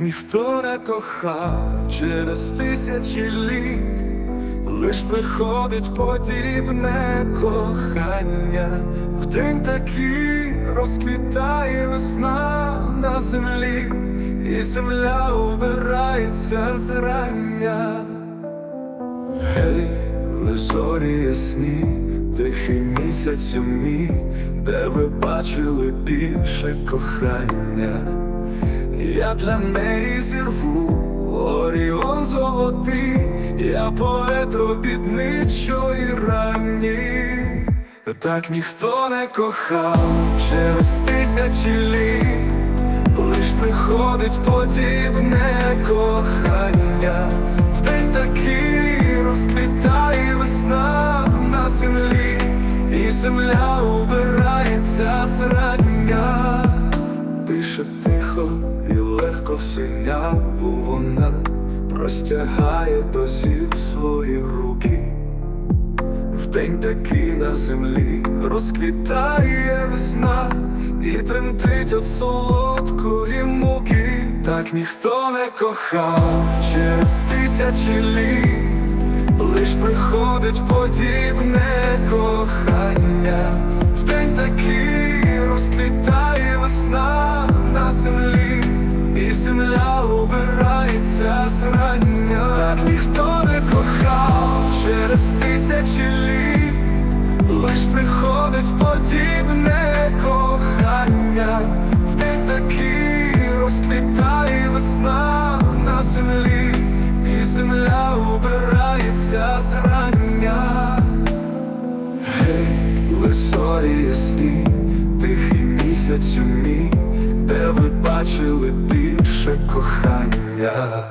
ніхто не кохав через тисячі літ, лиш приходить подібне кохання, в день такий розквітає весна на землі, і земля убирається зрання. Гей, ви зорі ясні, тихий місяць у мій, де ви бачили більше кохання. Я для неї зірву Оріон золотий, я поет обідничої ранні. Так ніхто не кохав через тисячі літ, лиш приходить подібне кохання, в день такий розквітає весна на землі, і земля убирається зрання, дише тихо легко вона простягає до зір свої руки. В день такий на землі розквітає весна і тремтить від солодкої муки. Так ніхто не кохав через тисячі літ, лиш приходить подібне кохання. В день зрання. Так ніхто не кохав через тисячі літ, лиш приходить подібне кохання. В день такий розквітає весна на землі, і земля убирається зрання. Гей, висорі ясні, тихий місяць у мій, де ви бачили більше кохання.